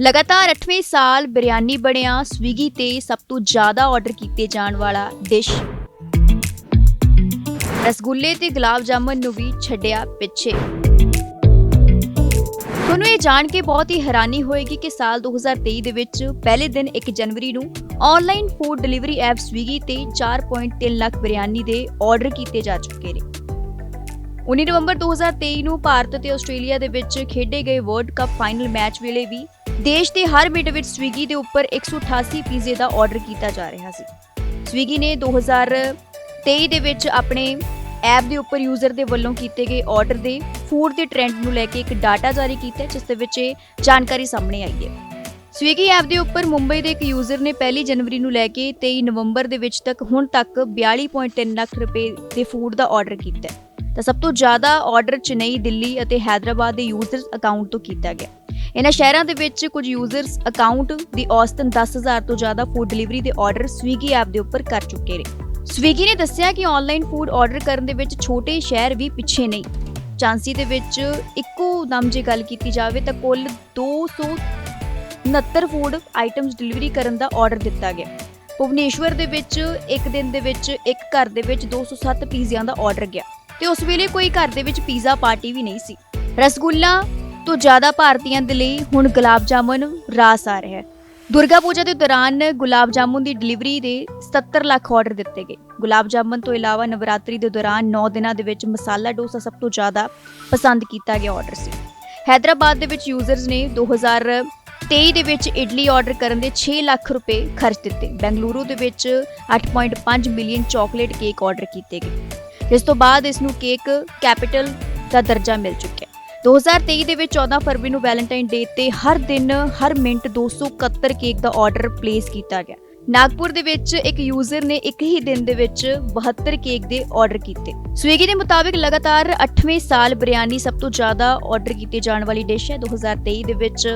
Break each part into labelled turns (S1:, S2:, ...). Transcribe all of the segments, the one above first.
S1: ਲਗਾਤਾਰ 8ਵੇਂ ਸਾਲ ਬਿਰਿਆਨੀ ਬਣਿਆ, ਸਵੀਗੀ ਤੇ ਸਭ ਤੋਂ ਜ਼ਿਆਦਾ ਆਰਡਰ ਕੀਤੇ ਜਾਣ ਵਾਲਾ ਡਿਸ਼ ਰਸਗੁੱਲੇ ਤੇ ਗੁਲਾਬ ਜਾਮਨ ਨੂੰ ਵੀ ਛੱਡਿਆ ਪਿੱਛੇ। ਤੁਹਾਨੂੰ ਇਹ ਜਾਣ ਕੇ ਬਹੁਤ ਹੀ ਹੈਰਾਨੀ ਹੋਏਗੀ ਕਿ ਸਾਲ 2023 ਦੇ ਵਿੱਚ ਪਹਿਲੇ ਦਿਨ 1 ਜਨਵਰੀ ਨੂੰ online food delivery app Swiggy ਤੇ 4.3 ਲੱਖ ਬਿਰਿਆਨੀ ਦੇ ਆਰਡਰ ਕੀਤੇ ਜਾ ਚੁੱਕੇ ਨੇ। 19 ਨਵੰਬਰ 2023 ਨੂੰ ਭਾਰਤ ਤੇ ਆਸਟ੍ਰੇਲੀਆ ਦੇ ਵਿੱਚ ਖੇਡੇ ਗਏ ਵਰਲਡ ਕੱਪ ਫਾਈਨਲ ਮੈਚ ਵੇਲੇ ਵੀ ਦੇਸ਼ ਦੇ ਹਰ ਮਿੰਟ ਵਿੱਚ ਸਵੀਗੀ ਦੇ ਉੱਪਰ 188 ਪੀਜ਼ੇ ਦਾ ਆਰਡਰ ਕੀਤਾ ਜਾ ਰਿਹਾ ਸੀ। ਸਵੀਗੀ ਨੇ 2023 ਦੇ ਵਿੱਚ ਆਪਣੇ ਐਪ ਦੇ ਉੱਪਰ ਯੂਜ਼ਰ ਦੇ ਵੱਲੋਂ ਕੀਤੇ ਗਏ ਆਰਡਰ ਦੇ ਫੂਡ ਦੇ ਟ੍ਰੈਂਡ ਨੂੰ ਲੈ ਕੇ ਇੱਕ ਡਾਟਾ ਜਾਰੀ ਕੀਤਾ, ਜਿਸ ਦੇ ਵਿੱਚ ਇਹ ਜਾਣਕਾਰੀ ਸਾਹਮਣੇ ਆਈ ਹੈ। ਸਵੀਗੀ ਐਪ ਦੇ ਉੱਪਰ ਮੁੰਬਈ ਦੇ ਇੱਕ ਯੂਜ਼ਰ ਨੇ 1 ਜਨਵਰੀ ਨੂੰ ਲੈ ਕੇ 23 ਨਵੰਬਰ ਦੇ ਵਿੱਚ ਤੱਕ ਹੁਣ ਤੱਕ 42.3 ਲੱਖ ਰੁਪਏ ਦੇ ਫੂਡ ਦਾ ਆਰਡਰ ਕੀਤਾ ਤਾਂ ਸਭ ਤੋਂ ਜ਼ਿਆਦਾ ਆਰਡਰ ਚੇਨਈ, ਦਿੱਲੀ ਅਤੇ ਹੈਦਰਾਬਾਦ ਦੇ ਯੂਜ਼ਰਸ ਅਕਾਊਂਟ ਤੋਂ ਕੀਤਾ ਗਿਆ। ਇਹਨਾਂ ਸ਼ਹਿਰਾਂ ਦੇ ਵਿੱਚ ਕੁਝ ਯੂਜ਼ਰਸ ਅਕਾਊਂਟ ਦੀ ਔਸਤਨ 10000 ਤੋਂ ਜ਼ਿਆਦਾ ਫੂਡ ਡਿਲੀਵਰੀ ਦੇ ਆਰਡਰ ਸਵੀਗੀ ਐਪ ਦੇ ਉੱਪਰ ਕਰ ਚੁੱਕੇ ਨੇ। ਸਵੀਗੀ ਨੇ ਦੱਸਿਆ ਕਿ ਆਨਲਾਈਨ ਫੂਡ ਆਰਡਰ ਕਰਨ ਦੇ ਵਿੱਚ ਛੋਟੇ ਸ਼ਹਿਰ ਵੀ ਪਿੱਛੇ ਨਹੀਂ ਚਾਂਸੀ ਦੇ ਵਿੱਚ ਇੱਕੋ ਦਮ ਜੇ ਗੱਲ ਕੀਤੀ ਜਾਵੇ ਤਾਂ ਕੁੱਲ 269 ਫੂਡ ਆਈਟਮਸ ਡਿਲੀਵਰੀ ਕਰਨ ਦਾ ਆਰਡਰ ਦਿੱਤਾ ਗਿਆ। ਭੁਵਨੇਸ਼ਵਰ ਦੇ ਵਿੱਚ ਇੱਕ ਦਿਨ ਦੇ ਵਿੱਚ ਇੱਕ ਘਰ ਦੇ ਵਿੱਚ 207 ਪੀਜ਼ਿਆਂ ਦਾ ਆਰਡਰ ਗਿਆ ਤੇ ਉਸ ਵੇਲੇ ਕੋਈ ਘਰ ਦੇ ਵਿੱਚ ਪੀਜ਼ਾ ਪਾਰਟੀ ਵੀ ਨਹੀਂ ਸੀ। ਰਸਗੁੱਲਾ ਤੋਂ ਜ਼ਿਆਦਾ ਭਾਰਤੀਆਂ ਦੇ ਲਈ ਹੁਣ ਗੁਲਾਬ ਜਾਮੁਨ ਰਾਸ ਆ ਰਿਹਾ ਹੈ। ਦੁਰਗਾ ਪੂਜਾ ਦੇ ਦੌਰਾਨ ਗੁਲਾਬ ਜਾਮੁਨ ਦੀ ਡਿਲੀਵਰੀ ਦੇ 70 ਲੱਖ ਆਰਡਰ ਦਿੱਤੇ ਗਏ। ਗੁਲਾਬ ਜਾਮੁਨ ਤੋਂ ਇਲਾਵਾ ਨਵਰਾਤਰੀ ਦੇ ਦੌਰਾਨ 9 ਦਿਨਾਂ ਦੇ ਵਿੱਚ ਮਸਾਲਾ ਡੋਸਾ ਸਭ ਤੋਂ ਜ਼ਿਆਦਾ ਪਸੰਦ ਕੀਤਾ ਗਿਆ ਆਰਡਰ ਸੀ। ਹੈਦਰਾਬਾਦ ਦੇ ਵਿੱਚ ਯੂਜ਼ਰਸ ਨੇ 2023 ਦੇ ਵਿੱਚ ਇਡਲੀ ਆਰਡਰ ਕਰਨ ਦੇ 6 ਲੱਖ ਰੁਪਏ ਖਰਚ ਦਿੱਤੇ। ਬੈਂਗਲੁਰੂ ਦੇ ਵਿੱਚ 8.5 ਮਿਲੀਅਨ ਚਾਕਲੇਟ ਕੇਕ ਆਰਡਰ ਕੀਤੇ ਗਏ। ਇਸ ਤੋਂ ਬਾਅਦ ਇਸ ਨੂੰ ਕੇਕ ਕੈਪੀਟਲ ਦਾ ਦਰਜਾ ਮਿਲ ਚੁੱਕਿਆ। 2023 ਦੇ ਵਿੱਚ 14 ਫਰਵਰੀ ਨੂੰ ਵੈਲੈਂਟਾਈਨ ਡੇ ਤੇ ਹਰ ਦਿਨ, ਹਰ ਮਿੰਟ 271 ਕੇਕ ਦਾ ਆਰਡਰ ਪਲੇਸ ਕੀਤਾ ਗਿਆ। ਨਾਗਪੁਰ ਦੇ ਵਿੱਚ ਇੱਕ ਯੂਜ਼ਰ ਨੇ ਇੱਕ ਹੀ ਦਿਨ ਦੇ ਵਿੱਚ 72 ਕੇਕ ਦੇ ਆਰਡਰ ਕੀਤੇ। ਸਵੀਗੀ ਦੇ ਮੁਤਾਬਿਕ ਲਗਾਤਾਰ 8ਵੇਂ ਸਾਲ ਬਿਰਿਆਨੀ ਸਭ ਤੋਂ ਜ਼ਿਆਦਾ ਆਰਡਰ ਕੀਤੇ ਜਾਣ ਵਾਲੀ ਡਿਸ਼ ਹੈ। 2023 ਦੇ ਵਿੱਚ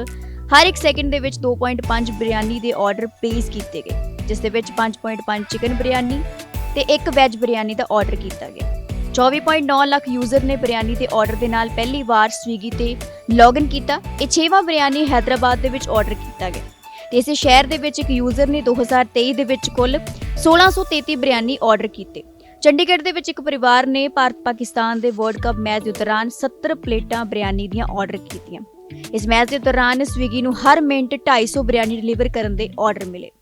S1: ਹਰ ਇੱਕ ਸੈਕਿੰਡ ਦੇ ਵਿੱਚ 2.5 ਬਿਰਿਆਨੀ ਦੇ ਆਰਡਰ ਪਲੇਸ ਕੀਤੇ ਗਏ, ਜਿਸ ਦੇ ਵਿੱਚ 5.5 ਚਿਕਨ ਬਿਰਿਆਨੀ ਤੇ ਇੱਕ ਵੈਜ ਬਿਰਿਆਨੀ ਦਾ ਆਰਡਰ ਕੀਤਾ ਗਿਆ। 24.9 ਲੱਖ ਯੂਜ਼ਰ ਨੇ ਬਿਰਿਆਨੀ ਦੇ ਆਰਡਰ ਦੇ ਨਾਲ ਪਹਿਲੀ ਵਾਰ ਸਵੀਗੀ ਤੇ ਲੌਗਇਨ ਕੀਤਾ। ਇਹ ਛੇਵਾਂ ਬਿਰਿਆਨੀ ਹੈਦਰਾਬਾਦ ਦੇ ਵਿੱਚ ਆਰਡਰ ਕੀਤਾ ਗਿਆ। ਤੇ ਇਸੇ ਸ਼ਹਿਰ ਦੇ ਵਿੱਚ ਇੱਕ ਯੂਜ਼ਰ ਨੇ 2023 ਦੇ ਵਿੱਚ ਕੁੱਲ 1633 ਬਿਰਿਆਨੀ ਆਰਡਰ ਕੀਤੇ। ਚੰਡੀਗੜ੍ਹ ਦੇ ਵਿੱਚ ਇੱਕ ਪਰਿਵਾਰ ਨੇ ਭਾਰਤ ਪਾਕਿਸਤਾਨ ਦੇ ਵਰਲਡ ਕੱਪ ਮੈਚ ਦੇ ਦੌਰਾਨ 70 ਪਲੇਟਾਂ ਬਿਰਿਆਨੀ ਦੀਆਂ ਆਰਡਰ ਕੀਤੀਆਂ। ਇਸ ਮੈਚ ਦੇ ਦੌਰਾਨ ਸਵੀਗੀ ਨੂੰ ਹਰ ਮਿੰਟ 250 ਬਿਰਿਆਨੀ ਡਿਲੀਵਰ ਕਰਨ ਦੇ ਆਰਡਰ ਮਿਲੇ।